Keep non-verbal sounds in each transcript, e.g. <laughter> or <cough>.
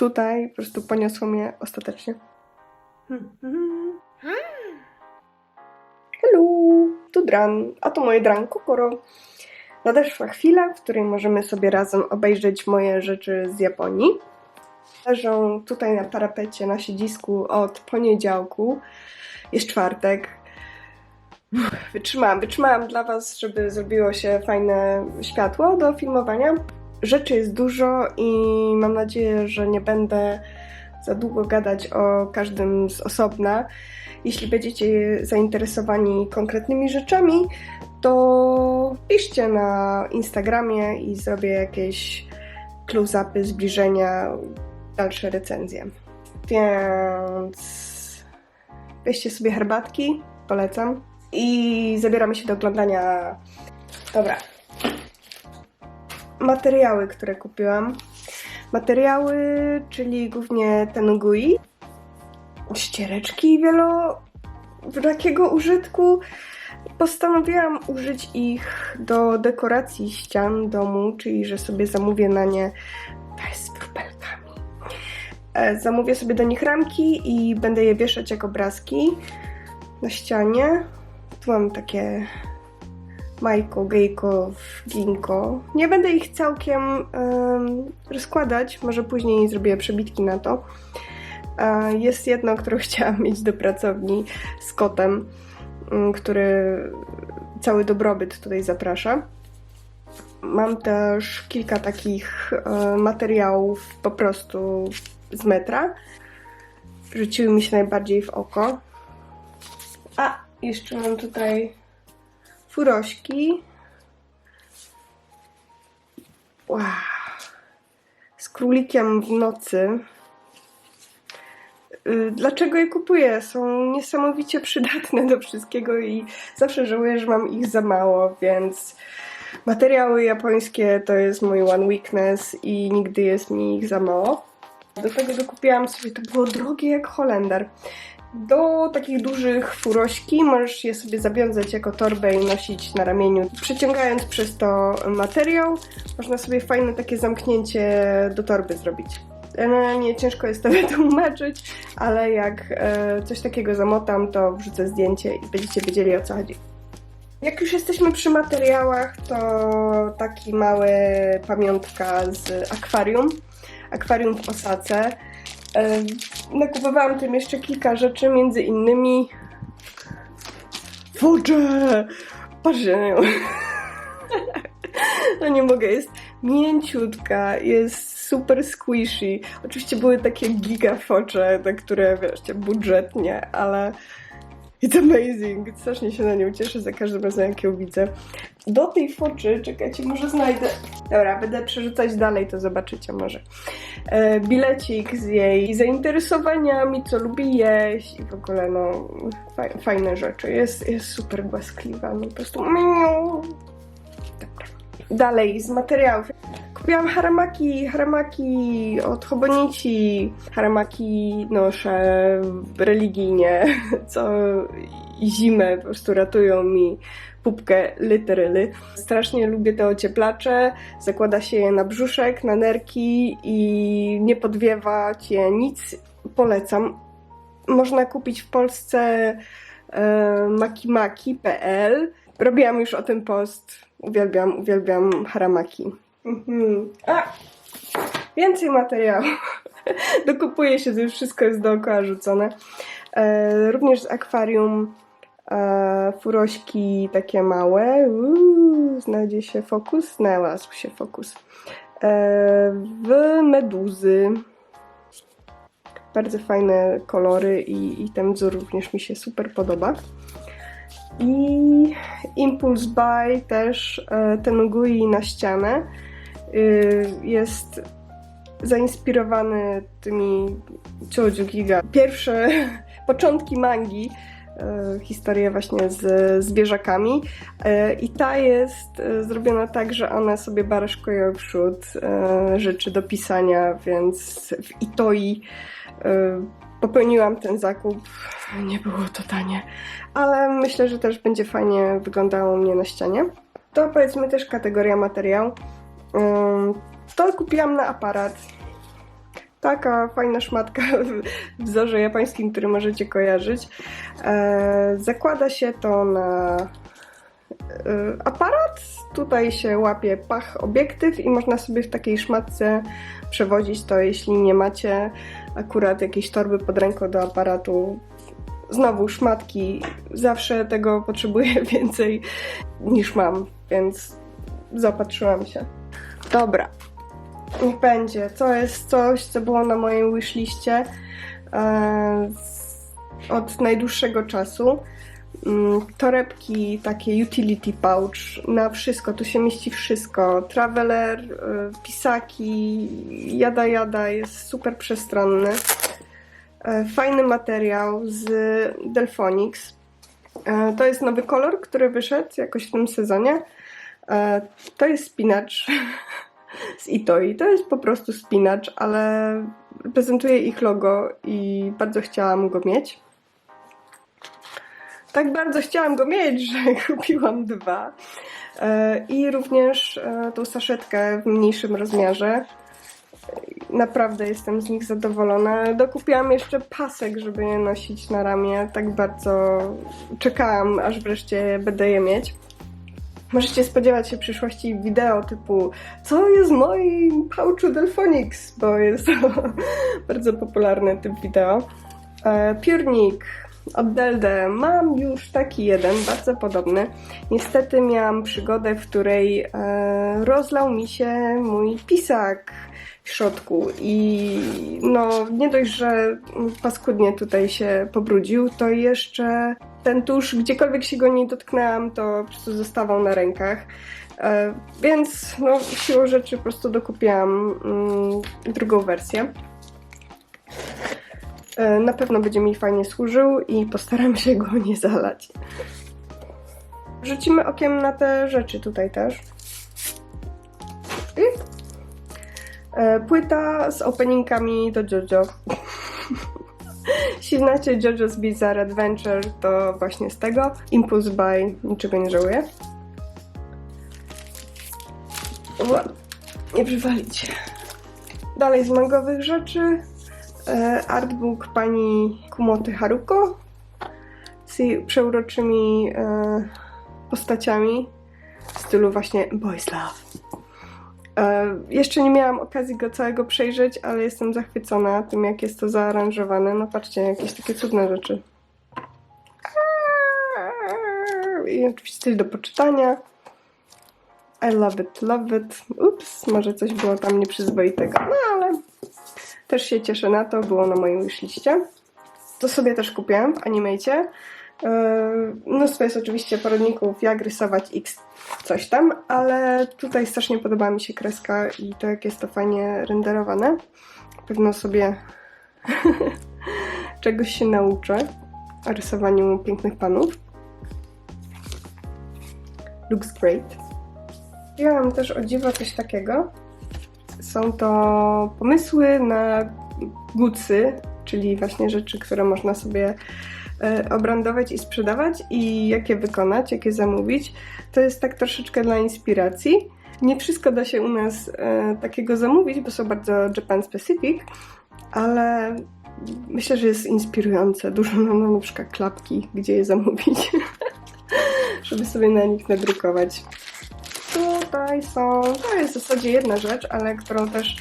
tutaj po prostu poniosło mnie ostatecznie. Hello, tu Dran, a to moje Dran Kokoro. Nadeszła chwila, w której możemy sobie razem obejrzeć moje rzeczy z Japonii. Leżą tutaj na parapecie na siedzisku od poniedziałku. Jest czwartek. Wytrzymałam, wytrzymałam dla Was, żeby zrobiło się fajne światło do filmowania. Rzeczy jest dużo i mam nadzieję, że nie będę za długo gadać o każdym z osobna. Jeśli będziecie zainteresowani konkretnymi rzeczami, to piszcie na Instagramie i zrobię jakieś close-upy, zbliżenia, dalsze recenzje. Więc weźcie sobie herbatki, polecam. I zabieramy się do oglądania. Dobra. Materiały, które kupiłam. Materiały, czyli głównie tenugui, ściereczki wielorakiego użytku. Postanowiłam użyć ich do dekoracji ścian domu, czyli że sobie zamówię na nie te z wróbelkami. E, Zamówię sobie do nich ramki i będę je wieszać jak obrazki na ścianie. Tu mam takie Majko, Gejko, Ginko. Nie będę ich całkiem em, rozkładać, może później zrobię przebitki na to. E, Jest jedno, które <laughs> chciałam mieć do pracowni z kotem, mm, który cały dobrobyt tutaj zaprasza. Mam też kilka takich e, materiałów po prostu z metra. Rzuciły mi się najbardziej w oko. A, jeszcze mam tutaj furośki. Wow. Z królikiem w nocy. Y, Dlaczego je kupuję? Są niesamowicie przydatne do wszystkiego i zawsze żałuję, że mam ich za mało, więc materiały japońskie to jest mój one weakness i nigdy jest mi ich za mało. Do tego dokupiłam sobie, to było drogie jak Holender. Do takich dużych furośki możesz je sobie zawiązać jako torbę i nosić na ramieniu. Przeciągając przez to materiał, można sobie fajne takie zamknięcie do torby zrobić. Generalnie ciężko jest to <laughs> wytłumaczyć, ale jak e, coś takiego zamotam, to wrzucę zdjęcie i będziecie wiedzieli o co chodzi. Jak już jesteśmy przy materiałach, to taki mały pamiątka z akwarium. Akwarium w Osace. Nakupowałam tym jeszcze kilka rzeczy, między innymi wodę! Patrzcie na nią. <laughs> No nie mogę, jest mięciutka, jest super squishy. Oczywiście były takie gigafocze, na które wiesz, budżetnie, ale it's amazing. Strasznie się na nią cieszę za każdym razem, jak ją widzę. Do tej foczy, czekajcie, może znajdę. Dobra, będę przerzucać dalej, to zobaczycie może. E, bilecik z jej zainteresowaniami, co lubi jeść i w ogóle, no, faj, fajne rzeczy. Jest, jest super głaskliwa, no po prostu. Dobra. Dalej, z materiałów. Kupiłam haramaki, haramaki od Hobonici. Haramaki noszę religijnie, <laughs> co zimę po prostu ratują mi pupkę literyly. Strasznie lubię te ocieplacze, zakłada się je na brzuszek, na nerki i nie podwiewa cię nic. Polecam. Można kupić w Polsce e, makimaki.pl. Robiłam już o tym post. Uwielbiam, uwielbiam haramaki. Mhm. A! Więcej materiałów. <laughs> Dokupuje się, to już wszystko jest dookoła rzucone. E, również z akwarium e, furośki takie małe. Uuu, znajdzie się fokus? Znalazł się fokus. E, w meduzy. Bardzo fajne kolory i, i ten wzór również mi się super podoba. I Impulse Buy też e, ten gui na ścianę jest zainspirowany tymi Choju Giga. Pierwsze <laughs> początki mangi, e, historie właśnie z zwierzakami e, i ta jest zrobiona tak, że one sobie baraszkują wśród rzeczy do pisania, więc w Itoi popełniłam ten zakup. Nie było to tanie, ale myślę, że też będzie fajnie wyglądało mnie na ścianie. To powiedzmy też kategoria materiał. Ym, To kupiłam na aparat. Taka fajna szmatka <laughs> w wzorze japońskim, który możecie kojarzyć. E, zakłada się to na e, aparat. Tutaj się łapie pach obiektyw i można sobie w takiej szmatce przewozić to, jeśli nie macie akurat jakiejś torby pod ręką do aparatu. Znowu szmatki, zawsze tego potrzebuję <laughs> więcej niż mam, więc zaopatrzyłam się. Dobra, niech będzie. To jest coś, co było na mojej wishliście e, od najdłuższego czasu. Mm, Torebki, takie utility pouch, na wszystko, tu się mieści wszystko. Traveler, y, pisaki, jada jada, jest super przestronny. E, Fajny materiał z Delphonics. E, To jest nowy kolor, który wyszedł jakoś w tym sezonie. E, To jest spinacz z Itoi. To jest po prostu spinacz, ale prezentuje ich logo i bardzo chciałam go mieć. Tak bardzo chciałam go mieć, <laughs> że kupiłam dwa. E, I również e, tą saszetkę w mniejszym rozmiarze. Naprawdę jestem z nich zadowolona. Dokupiłam jeszcze pasek, żeby je nosić na ramię. Tak bardzo czekałam, aż wreszcie będę je mieć. Możecie spodziewać się w przyszłości wideo typu co jest w moim pouchu Delphonics, bo jest to <laughs> bardzo popularny typ wideo. E, Piórnik od Delde mam już taki jeden, bardzo podobny. Niestety miałam przygodę, w której e, rozlał mi się mój pisak w środku i no nie dość, że paskudnie tutaj się pobrudził, to jeszcze ten tusz, gdziekolwiek się go nie dotknęłam, to po prostu zostawał na rękach. E, więc no, siłą rzeczy po prostu dokupiłam mm, drugą wersję. E, Na pewno będzie mi fajnie służył i postaram się go nie zalać. Rzucimy okiem na te rzeczy tutaj też. I e, płyta z openingami do JoJo. Jeśli znacie JoJo's Bizarre Adventure, to właśnie z tego. Impulse Buy, niczego nie żałuję. Ła, Nie przywalić. Dalej z mangowych rzeczy. E, artbook pani Kumoty Haruko z jej przeuroczymi e, postaciami w stylu właśnie Boys Love. E, jeszcze nie miałam okazji go całego przejrzeć, ale jestem zachwycona tym, jak jest to zaaranżowane. No patrzcie, jakieś takie cudne rzeczy. I oczywiście coś do poczytania. I love it, love it. Ups, może coś było tam nieprzyzwoitego, no ale też się cieszę na to, było na mojej wishliście. To sobie też kupiłam w Animate. Yy, Mnóstwo jest oczywiście poradników, jak rysować X coś tam, ale tutaj strasznie podoba mi się kreska i to, jak jest to fajnie renderowane. Pewno sobie <laughs> czegoś się nauczę o rysowaniu pięknych panów. Looks great. Wzięłam też o dziwo coś takiego. Są to pomysły na gucy, czyli właśnie rzeczy, które można sobie obrandować i sprzedawać i jak je wykonać, jak je zamówić. To jest tak troszeczkę dla inspiracji. Nie wszystko da się u nas e, takiego zamówić, bo są bardzo Japan specific, ale myślę, że jest inspirujące. Dużo mam na przykład klapki, gdzie je zamówić, <laughs> żeby sobie na nich nadrukować. Tutaj są, to jest w zasadzie jedna rzecz, ale którą też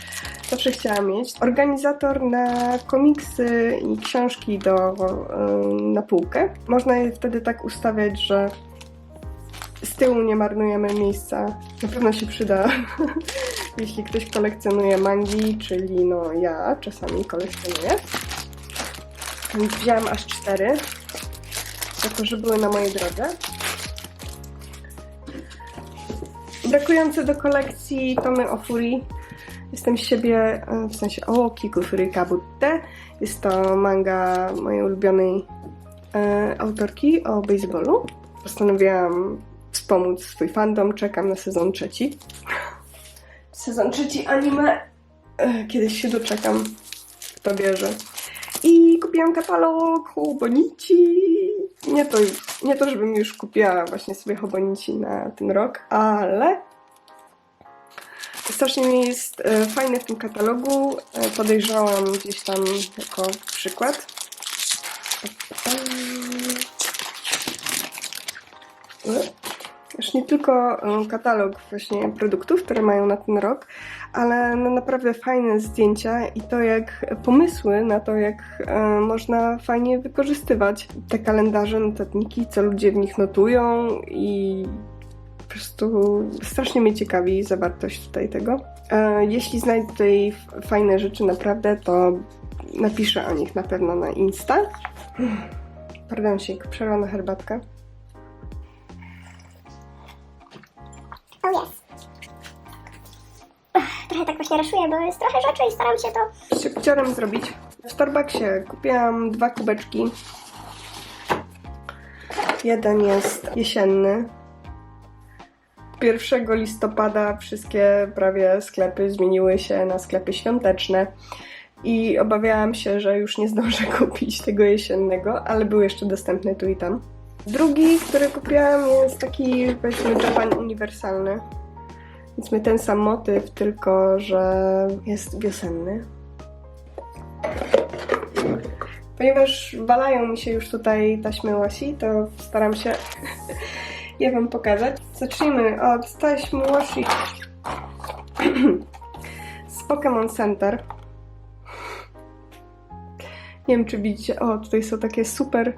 zawsze chciałam mieć. Organizator na komiksy i książki do, y, na półkę. Można je wtedy tak ustawiać, że z tyłu nie marnujemy miejsca. Na pewno się przyda, <laughs> jeśli ktoś kolekcjonuje mangi, czyli no ja czasami kolekcjonuję. Więc aż cztery, jako że były na mojej drodze. Brakujące do kolekcji tomy o Furii. Jestem z siebie, e, w sensie o Kiku Fury Kabutte. Jest to manga mojej ulubionej e, autorki o baseballu. Postanowiłam wspomóc swój fandom. Czekam na sezon trzeci. Sezon trzeci anime. E, kiedyś się doczekam. Kto bierze. I kupiłam katalog Hobonichi. Nie to, nie to, żebym już kupiła właśnie sobie Hobonichi na ten rok, ale Strasznie mi jest e, fajne w tym katalogu. E, podejrzałam gdzieś tam jako przykład. Już nie tylko e, katalog właśnie produktów, które mają na ten rok, ale no naprawdę fajne zdjęcia i to jak pomysły na to, jak można fajnie wykorzystywać te kalendarze, notatniki, co ludzie w nich notują i po prostu strasznie mnie ciekawi zawartość tutaj tego. E, jeśli znajdę tutaj fajne rzeczy naprawdę, to napiszę o nich na pewno na Insta. Pardon się, przerwa na herbatkę. Oh yes. Trochę tak właśnie raszuję, bo jest trochę rzeczy i staram się to... szybciorem zrobić. W Starbucksie kupiłam dwa kubeczki. Jeden jest jesienny. 1 listopada wszystkie prawie sklepy zmieniły się na sklepy świąteczne i obawiałam się, że już nie zdążę <laughs> kupić tego jesiennego, ale był jeszcze dostępny tu i tam. Drugi, który kupiłam jest taki powiedzmy Japan uniwersalny. Więc ten sam motyw, tylko że jest wiosenny. Ponieważ walają mi się już tutaj taśmy łasi, to staram się <laughs> je Wam pokazać. Zacznijmy od taśmy washi <clears throat> z Pokémon Center. Nie wiem, czy widzicie. O, tutaj są takie super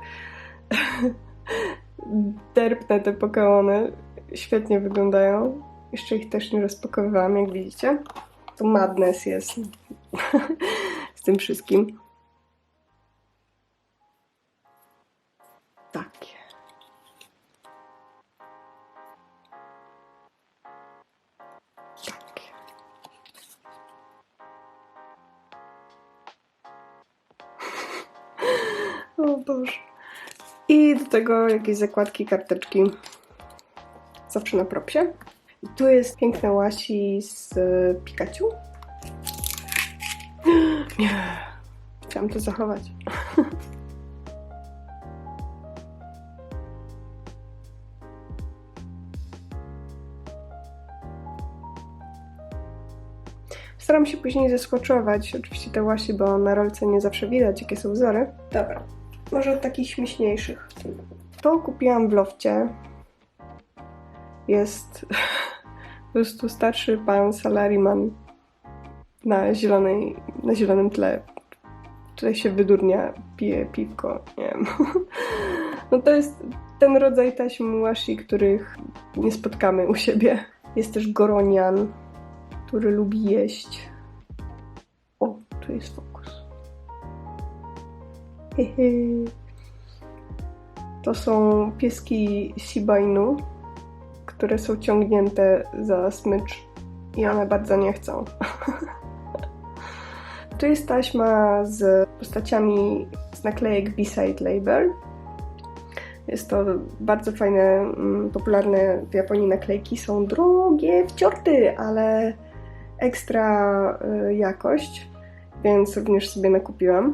<laughs> derpne te Pokémony. Świetnie wyglądają. Jeszcze ich też nie rozpakowywałam, jak widzicie. Tu madness jest <laughs> z tym wszystkim. Takie. Boże. I do tego jakieś zakładki, karteczki. Zawsze na propsie. I tu jest piękne łasi z e, Pikachu. <gasps> Chciałam to zachować. <laughs> Staram się później zesłoczować oczywiście te łasi, bo na rolce nie zawsze widać, jakie są wzory. Dobra, może od takich śmieszniejszych. To kupiłam w lofcie. Jest <laughs> po prostu starszy pan salaryman na, zielonej, na zielonym tle. Tutaj się wydurnia, pije piwko, nie wiem. <laughs> No to jest ten rodzaj taśm washi, których nie spotkamy u siebie. Jest też goronian, który lubi jeść. O, tu jest. To są pieski Shiba Inu, które są ciągnięte za smycz i one bardzo nie chcą. <laughs> tu jest taśma z postaciami z naklejek B-Side Label. Jest to bardzo fajne, mm, popularne w Japonii naklejki. Są drogie, wciorty, ale ekstra y, jakość, więc również sobie nakupiłam.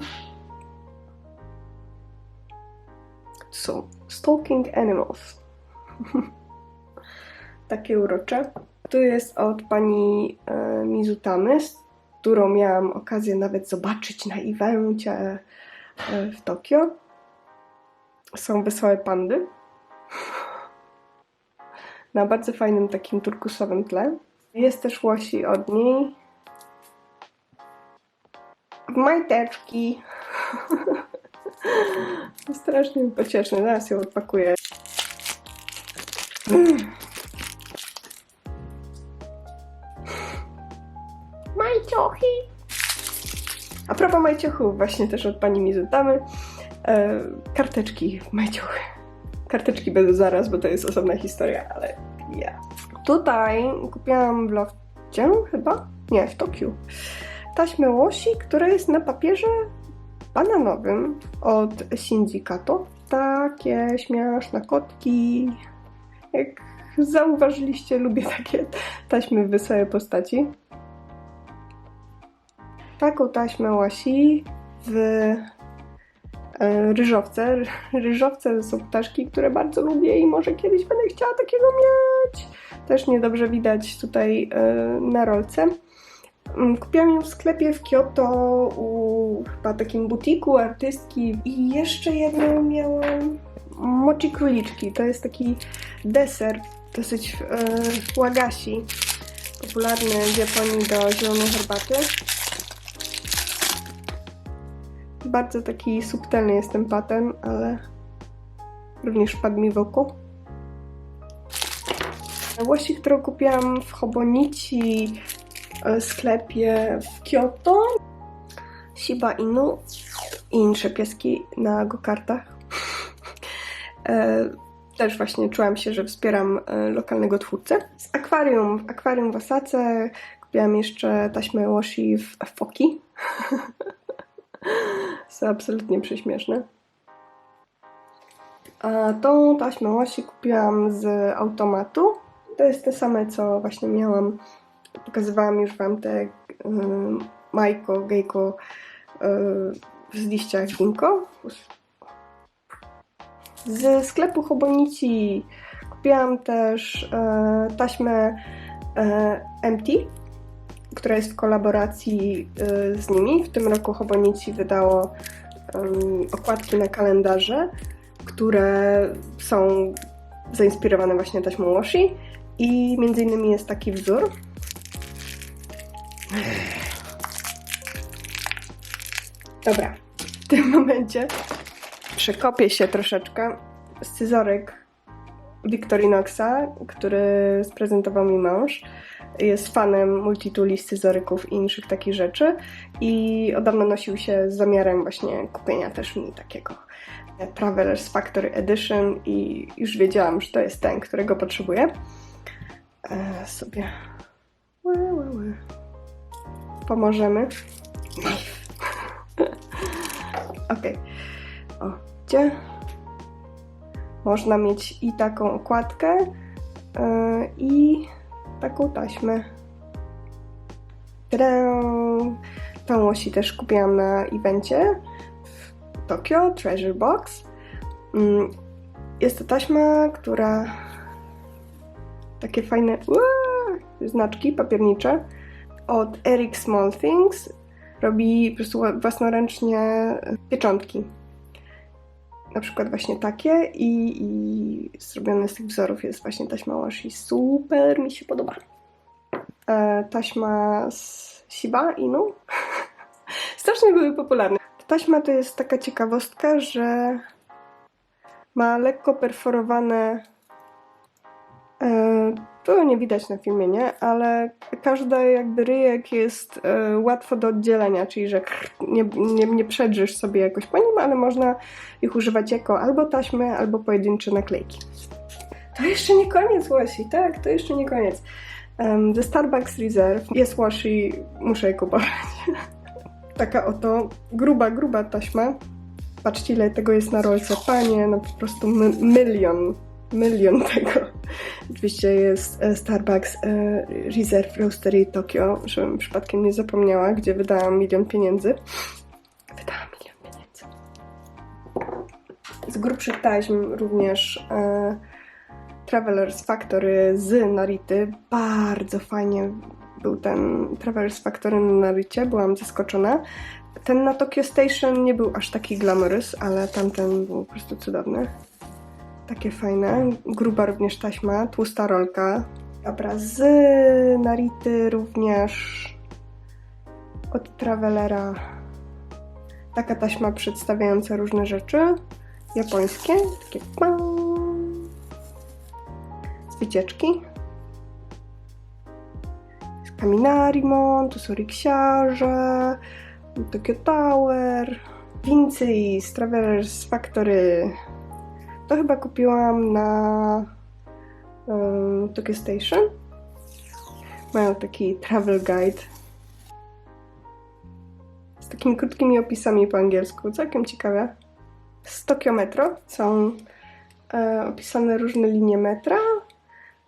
Są Stalking Animals. <laughs> Takie urocze. Tu jest od pani e, Mizutamy, z którą miałam okazję nawet zobaczyć na evencie e, w Tokio. Są wesołe pandy. <laughs> Na bardzo fajnym takim turkusowym tle. Jest też łosi od niej. Majteczki. <laughs> Strasznie mi pocieszne. Zaraz ją odpakuję. Majciochy. A propos majciochów, właśnie też od pani Mizutamy. E, karteczki majciochy. Karteczki będą zaraz, bo to jest osobna historia, ale ja. Tutaj kupiłam w lofcie chyba, nie, w Tokiu, taśmę łosi, która jest na papierze bananowym od Shinji Kato. Takie śmieszne kotki. Jak zauważyliście, lubię takie taśmy w wesołej postaci. Taką taśmę łasi w e, ryżowce. Ryżowce są ptaszki, które bardzo lubię i może kiedyś będę chciała takiego mieć. Też niedobrze widać tutaj e, na rolce. Mm, Kupiłam ją w sklepie w Kyoto u chyba takim butiku artystki i jeszcze jedną miałam mochi króliczki. To jest taki deser dosyć e, wagashi, popularny w Japonii do zielonej herbaty. Bardzo taki subtelny jest ten patent, ale również wpadł mi w oko. Łosi, którą kupiłam w Hobonichi e, sklepie w Kyoto. Shiba Inu i inne pieski na go-kartach. E, Też właśnie czułam się, że wspieram e, lokalnego twórcę. Z akwarium, akwarium w Osace kupiłam jeszcze taśmę Łosi w foki. <laughs> Są absolutnie prześmieszne. A tą taśmę Łosi kupiłam z automatu. To jest te same, co właśnie miałam. Pokazywałam już Wam te y, Majko, Gejko y, z liścia Ginko. Z sklepu Hobonici kupiłam też e, taśmę Empty, która jest w kolaboracji e, z nimi. W tym roku Hobonici wydało em, okładki na kalendarze, które są zainspirowane właśnie taśmą washi i między innymi jest taki wzór. Dobra, w tym momencie przekopię się troszeczkę. Scyzoryk Victorinoxa, który sprezentował mi mąż. Jest fanem multituli, scyzoryków i innych takich rzeczy i od dawna nosił się z zamiarem właśnie kupienia też mi takiego Travelers Factory Edition i już wiedziałam, że to jest ten, którego potrzebuję. E, sobie ły. Pomożemy. <laughs> Okej. O, gdzie? Można mieć i taką okładkę, yy, i taką taśmę. Tadam! Tą łosi też kupiłam na evencie w Tokio, Treasure Box. Mm, Jest to taśma, która takie fajne uaa, znaczki papiernicze od Eric Small Things robi po prostu własnoręcznie pieczątki. Na przykład właśnie takie i, i zrobione z tych wzorów jest właśnie taśma washi. Super mi się podoba. E, taśma z Shiba Inu. <laughs> Strasznie były popularne. Ta taśma to jest taka ciekawostka, że ma lekko perforowane e, to nie widać na filmie, nie? Ale każdy jakby ryjek jest e, łatwo do oddzielenia, czyli że nie, nie, nie przedrzysz sobie jakoś po nim, ale można ich używać jako albo taśmy, albo pojedyncze naklejki. To jeszcze nie koniec Łosi, tak, to jeszcze nie koniec. Em, ze Starbucks Reserve jest Łosi, muszę je kupować. <laughs> Taka oto gruba, gruba taśma. Patrzcie ile tego jest na rolce, panie, no po prostu my, milion milion tego. Oczywiście jest e, Starbucks e, Reserve Roastery Tokyo, żebym przypadkiem nie zapomniała, gdzie wydałam milion pieniędzy. Wydałam milion pieniędzy. Z grubszych taśm również e, Travelers Factory z Narity. Bardzo fajnie był ten Travelers Factory na Naricie, byłam zaskoczona. Ten na Tokyo Station nie był aż taki glamorous, ale tamten był po prostu cudowny. Takie fajne. Gruba również taśma, tłusta rolka. Dobra, z Narity również od Travelera taka taśma przedstawiająca różne rzeczy japońskie. Takie z wycieczki. Z Kaminarimon, tu są riksiarze, Tokyo Tower, Vinci z Travelers Factory to chyba kupiłam na um, Tokyo Station. Mają taki travel guide z takimi krótkimi opisami po angielsku. Całkiem ciekawe. Z Tokyo Metro są e, opisane różne linie metra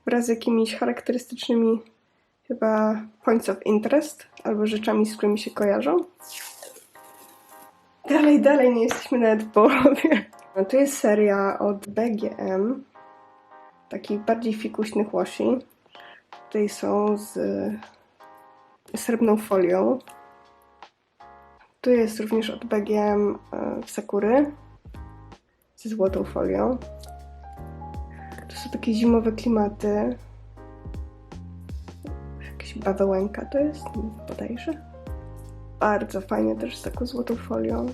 wraz z jakimiś charakterystycznymi chyba points of interest albo rzeczami, z którymi się kojarzą. Dalej, dalej, nie jesteśmy nawet w połowie. <laughs> No, tu jest seria od BGM, takich bardziej fikuśnych washi. Tutaj są z srebrną folią. Tu jest również od BGM e, w Sakury ze złotą folią. Tu są takie zimowe klimaty. Jakaś bawełenka to jest, bodajże. Bardzo fajnie też z taką złotą folią.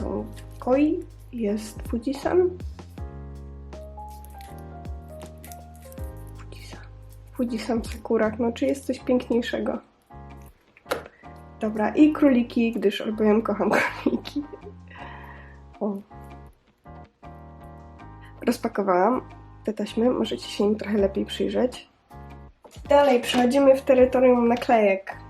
Są koi, jest Fujisan. Fujisan. Fujisan w no czy jest coś piękniejszego? Dobra, i króliki, gdyż albowiem kocham <laughs> króliki. O. Rozpakowałam te taśmy, możecie się im trochę lepiej przyjrzeć. Dalej przechodzimy w terytorium naklejek.